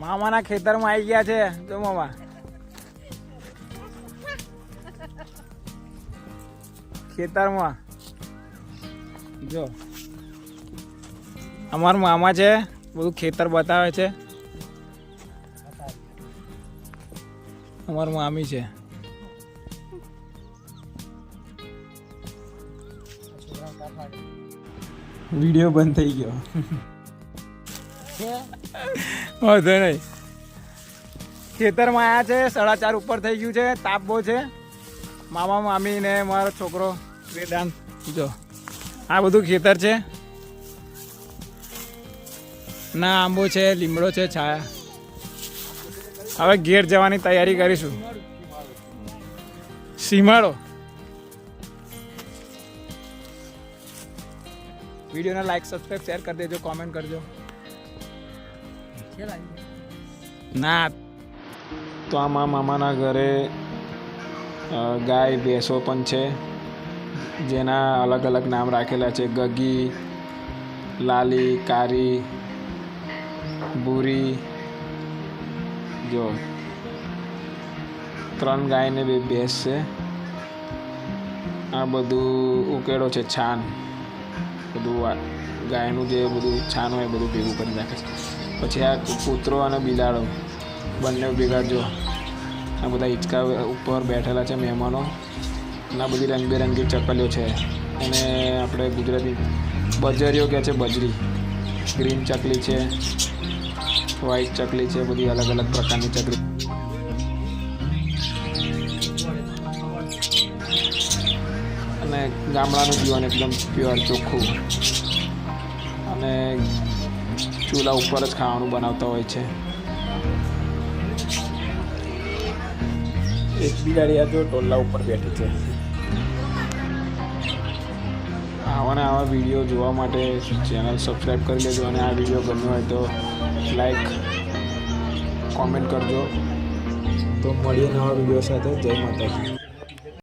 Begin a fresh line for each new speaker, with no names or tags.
મામાના ખેતરમાં આવી ગયા છે. જો મામા. ખેતરમાં. જો. અમારા મામા છે, બધું ખેતર બતાવે છે. અમારું મામી છે. વીડિયો બંધ થઈ ગયો. વાંધો નહીં. ખેતરમાં આવ્યા છે સાડા ચાર ઉપર થઈ ગયું છે તાપ બહુ છે. મામા મામી ને મારો છોકરો વેદાંત. જો. આ બધું ખેતર છે. ના આંબો છે લીમડો છે છાયા. હવે ઘેર જવાની તૈયારી કરીશું. સીમાડો. વિડીયોને લાઈક સબસ્ક્રાઈબ શેર કરી દેજો કોમેન્ટ કરજો. ના. તો આમાં મામાના ઘરે ગાય ભેંસો પણ છે, જેના અલગ અલગ નામ રાખેલા છે. ગગી, લાલી, કારી ભૂરી જો, ત્રણ ગાય ને બે ભેંસ છે. આ બધું ઉકેળો છે, છાન. બધું ગાયનું જે બધું છાન હોય બધું ભેગું કરી નાખે છે. પછી આ કૂતરો અને બિલાડો બંને ભેગા જો. આ બધા હિંચકા ઉપર બેઠેલા છે મહેમાનો. અને આ બધી રંગબેરંગી ચકલીઓ છે. અને આપણે ગુજરાતી બજરીઓ કહે છે બજરી. ગ્રીન ચકલી છે વ્હાઈટ ચકલી છે, બધી અલગ અલગ પ્રકારની ચકલી. અને ગામડાનું જીવન એકદમ પ્યોર ચોખ્ખું. અને ચૂલા ઉપર જ ખાવાનું બનાવતા હોય છે. એક બિલાડી આ જો ટોલા ઉપર બેઠી છે. આવા ને આવા વીડિયો જોવા માટે ચેનલ સબસ્ક્રાઈબ કરી લેજો અને આ વીડિયો ગમ્યો હોય તો લાઈક કોમેન્ટ કરજો. તો મળીએ નવા વીડિયો સાથે. જય માતાજી.